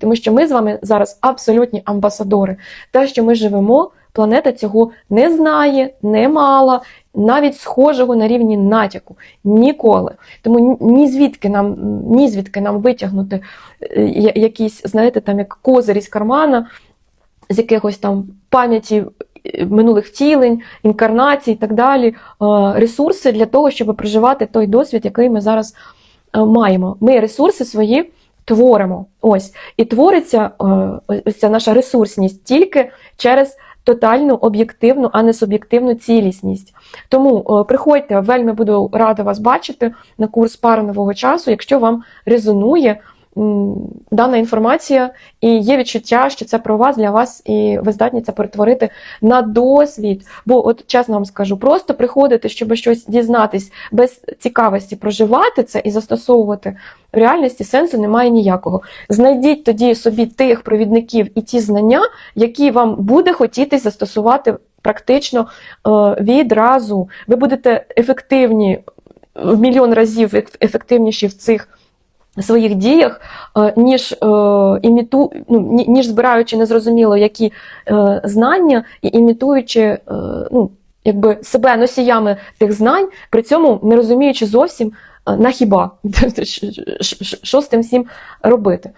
тому що ми з вами зараз абсолютні амбасадори. Те, що ми живемо, планета цього не знає, не мала, навіть схожого на рівні натяку. Ніколи. Тому ні- звідки нам, ні звідки нам витягнути е, якісь, знаєте, там як козир із кармана, з якихось там пам'яті е, минулих втілень, інкарнацій і так далі, е, ресурси для того, щоб проживати той досвід, який ми зараз маємо. Ми ресурси свої творимо. Ось. І твориться е, ось ця наша ресурсність тільки через тотальну об'єктивну, а не суб'єктивну цілісність. Тому е, приходьте, вельми буду рада вас бачити на курс пари нового часу, якщо вам резонує дана інформація і є відчуття, що це про вас для вас, і ви здатні це перетворити на досвід. Бо, от чесно вам скажу, просто приходити, щоб щось дізнатись без цікавості, проживати це і застосовувати в реальності сенсу немає ніякого. Знайдіть тоді собі тих провідників і ті знання, які вам буде хотітись застосувати практично е, відразу. Ви будете ефективні в мільйон разів ефективніші в цих своїх діях, е, ніж, е, іміту, ну, ніж збираючи незрозуміло які е, знання і імітуючи ну, якби себе носіями тих знань, при цьому не розуміючи зовсім на хіба, що з тим всім робити.